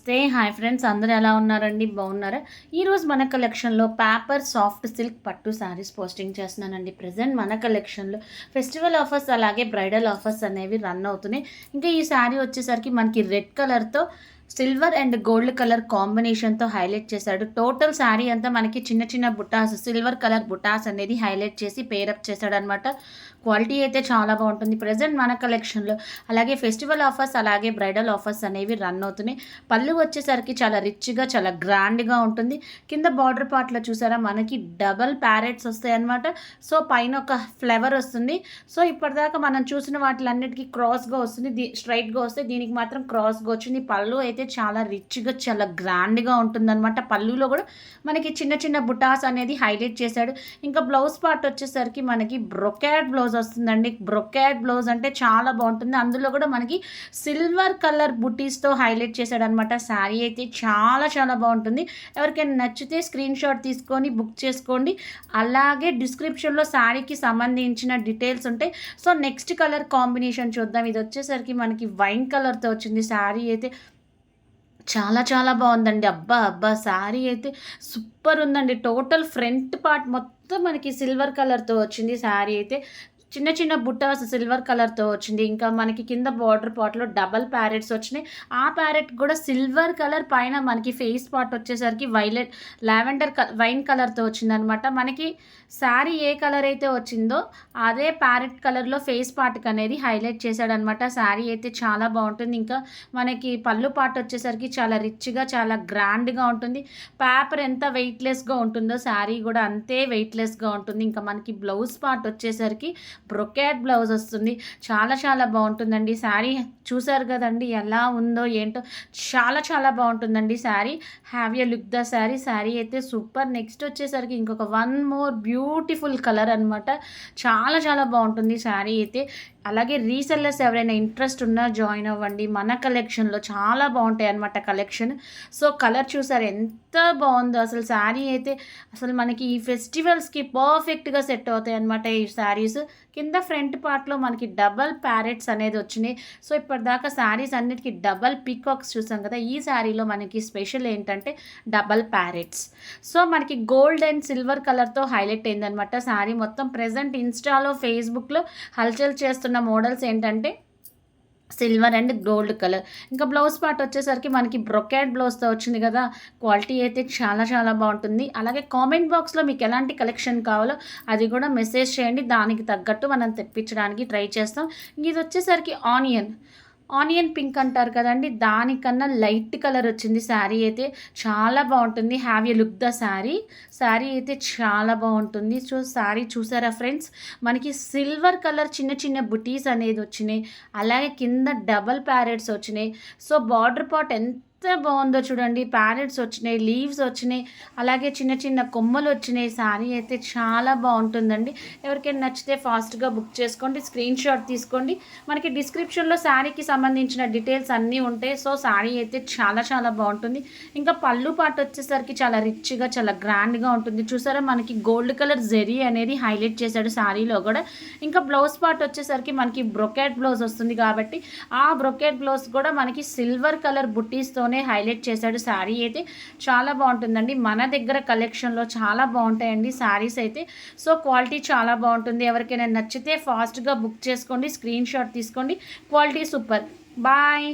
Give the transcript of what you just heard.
నమస్తే. Hi friends అందరూ ఎలా ఉన్నారండి? బాగున్నారా? ఈరోజు మన కలెక్షన్లో పేపర్ సాఫ్ట్ సిల్క్ పట్టు శారీస్ పోస్టింగ్ చేస్తున్నానండి. ప్రజెంట్ మన కలెక్షన్లో ఫెస్టివల్ ఆఫర్స్ అలాగే బ్రైడల్ ఆఫర్స్ అనేవి రన్ అవుతున్నాయి. ఇంకా ఈ శారీ వచ్చేసరికి మనకి రెడ్ కలర్తో సిల్వర్ అండ్ గోల్డ్ కలర్ కాంబినేషన్తో హైలైట్ చేశాడు. టోటల్ శారీ అంతా మనకి చిన్న చిన్న బుటాస్ సిల్వర్ కలర్ బుటాస్ అనేది హైలైట్ చేసి పేరప్ చేశాడు అనమాట క్వాలిటీ అయితే చాలా బాగుంటుంది. ప్రజెంట్ మన కలెక్షన్లో అలాగే ఫెస్టివల్ ఆఫర్స్ అలాగే బ్రైడల్ ఆఫర్స్ అనేవి రన్ అవుతున్నాయి. పళ్ళు వచ్చేసరికి చాలా రిచ్గా చాలా గ్రాండ్గా ఉంటుంది. కింద బార్డర్ పార్ట్లో చూసారా మనకి డబల్ ప్యారెట్స్ వస్తాయన్నమాట. సో పైన ఒక ఫ్లేవర్ వస్తుంది. సో ఇప్పటిదాకా మనం చూసిన వాటిలన్నిటికీ క్రాస్గా వస్తుంది. దీ స్ట్రైట్గా వస్తే దీనికి మాత్రం క్రాస్గా వచ్చింది. పళ్ళు అయితే చాలా రిచ్గా చాలా గ్రాండ్గా ఉంటుందన్నమాట. పళ్ళులో కూడా మనకి చిన్న చిన్న బుటాస్ అనేది హైలైట్ చేశాడు. ఇంకా బ్లౌజ్ పార్ట్ వచ్చేసరికి మనకి బ్రొకాడ్ బ్లౌజ్ వస్తుందండి. బ్రొకాడ్ బ్లౌజ్ అంటే చాలా బాగుంటుంది. అందులో కూడా మనకి సిల్వర్ కలర్ బుటీస్తో హైలైట్ చేశాడు అనమాట శారీ అయితే చాలా చాలా బాగుంటుంది. ఎవరికైనా నచ్చితే స్క్రీన్ షాట్ తీసుకొని బుక్ చేసుకోండి. అలాగే డిస్క్రిప్షన్లో శారీకి సంబంధించిన డీటెయిల్స్ ఉంటాయి. సో నెక్స్ట్ కలర్ కాంబినేషన్ చూద్దాం. ఇది వచ్చేసరికి మనకి వైన్ కలర్తో వచ్చింది శారీ అయితే. చాలా చాలా బాగుందండి. అబ్బా అబ్బా శారీ అయితే సూపర్ ఉందండి. టోటల్ ఫ్రంట్ పార్ట్ మొత్తం మనకి సిల్వర్ కలర్తో వచ్చింది. శారీ అయితే చిన్న చిన్న బుట్టాస్ సిల్వర్ కలర్తో వచ్చింది. ఇంకా మనకి కింద బార్డర్ పాట్లో డబల్ ప్యారెట్స్ వచ్చినాయి. ఆ ప్యారెట్ కూడా సిల్వర్ కలర్ పైన మనకి ఫేస్ పార్ట్ వచ్చేసరికి వైలెట్ లావెండర్ వైన్ కలర్తో వచ్చిందనమాట మనకి శారీ ఏ కలర్ అయితే వచ్చిందో అదే ప్యారెట్ కలర్లో ఫేస్ పార్ట్కి అనేది హైలైట్ చేశాడనమాట శారీ అయితే చాలా బాగుంటుంది. ఇంకా మనకి పళ్ళు పార్ట్ వచ్చేసరికి చాలా రిచ్గా చాలా గ్రాండ్గా ఉంటుంది. పేపర్ ఎంత వెయిట్లెస్గా ఉంటుందో శారీ కూడా అంతే వెయిట్లెస్గా ఉంటుంది. ఇంకా మనకి బ్లౌజ్ పార్ట్ వచ్చేసరికి బ్రొకేట్ బ్లౌజ్ వస్తుంది. చాలా చాలా బాగుంటుందండి. శారీ చూసారు కదండి ఎలా ఉందో ఏంటో చాలా చాలా బాగుంటుందండి sari. Have you look the sari. Sari అయితే సూపర్. నెక్స్ట్ వచ్చేసరికి ఇంకొక వన్ మోర్ బ్యూటిఫుల్ కలర్ అనమాట చాలా చాలా బాగుంటుంది శారీ అయితే. అలాగే రీసెల్లర్స్ ఎవరైనా ఇంట్రెస్ట్ ఉన్నా జాయిన్ అవ్వండి. మన కలెక్షన్లో చాలా బాగుంటాయి అనమాట కలెక్షన్. సో కలర్ చూసారు ఎంత బాగుందో అసలు శారీ అయితే. అసలు మనకి ఈ ఫెస్టివల్స్కి పర్ఫెక్ట్గా సెట్ అవుతాయి అనమాట ఈ శారీస్. కింద ఫ్రంట్ పార్ట్లో మనకి డబల్ ప్యారెట్స్ అనేది వచ్చినాయి. సో ఇప్పటిదాకా శారీస్ అన్నిటికీ డబల్ పీకాక్స్ చూసాం కదా ఈ శారీలో మనకి స్పెషల్ ఏంటంటే డబల్ ప్యారెట్స్. సో మనకి గోల్డ్ అండ్ సిల్వర్ కలర్తో హైలైట్ అయిందనమాట శారీ. మొత్తం ప్రజెంట్ ఇన్స్టాలో ఫేస్బుక్లో హల్చల్ చేస్తున్న మోడల్స్ ఏంటంటే సిల్వర్ అండ్ గోల్డ్ కలర్. ఇంకా బ్లౌజ్ పార్ట్ వచ్చేసరికి మనకి బ్రొకేడ్ బ్లౌజ్తో వచ్చింది కదా క్వాలిటీ అయితే చాలా చాలా బాగుంటుంది. అలాగే కామెంట్ బాక్స్లో మీకు ఎలాంటి కలెక్షన్ కావాలో అది కూడా మెసేజ్ చేయండి. దానికి తగ్గట్టు మనం తెప్పించడానికి ట్రై చేస్తాం. ఇది వచ్చేసరికి ఆనియన్. ఆనియన్ పింక్ అంటారు కదండి దానికన్నా లైట్ కలర్ వచ్చింది శారీ అయితే చాలా బాగుంటుంది. Have you look the sari. Sari అయితే చాలా బాగుంటుంది. సో శారీ చూసారా ఫ్రెండ్స్? మనకి సిల్వర్ కలర్ చిన్న చిన్న బుటీస్ అనేది వచ్చినాయి. అలాగే కింద డబల్ ప్యారెట్స్ వచ్చినాయి. సో బార్డర్ పాట్ ఎంత ఎంత బాగుందో చూడండి. ప్యారెట్స్ వచ్చినాయి లీవ్స్ వచ్చినాయి అలాగే చిన్న చిన్న కొమ్మలు వచ్చినాయి. శారీ అయితే చాలా బాగుంటుందండి. ఎవరికైనా నచ్చితే ఫాస్ట్గా బుక్ చేసుకోండి స్క్రీన్ షాట్ తీసుకోండి. మనకి డిస్క్రిప్షన్లో శారీకి సంబంధించిన డీటెయిల్స్ అన్నీ ఉంటాయి. సో శారీ అయితే చాలా చాలా బాగుంటుంది. ఇంకా పళ్ళు పాట వచ్చేసరికి చాలా రిచ్గా చాలా గ్రాండ్గా ఉంటుంది. చూసారా? మనకి గోల్డ్ కలర్ జెరీ అనేది హైలైట్ చేశాడు శారీలో కూడా. ఇంకా బ్లౌజ్ పార్ట్ వచ్చేసరికి మనకి బ్రొకెట్ బ్లౌజ్ వస్తుంది కాబట్టి ఆ బ్రొకెట్ బ్లౌజ్ కూడా మనకి సిల్వర్ కలర్ బుట్టీస్తో తోనే హైలైట్ చేశాడు శారీ అయితే. చాలా బాగుంటుందండి. మన దగ్గర కలెక్షన్లో చాలా బాగుంటాయండి శారీస్ అయితే. సో క్వాలిటీ చాలా బాగుంటుంది. ఎవరికైనా నచ్చితే ఫాస్ట్గా బుక్ చేసుకోండి స్క్రీన్ షాట్ తీసుకోండి. Quality super. బాయ్!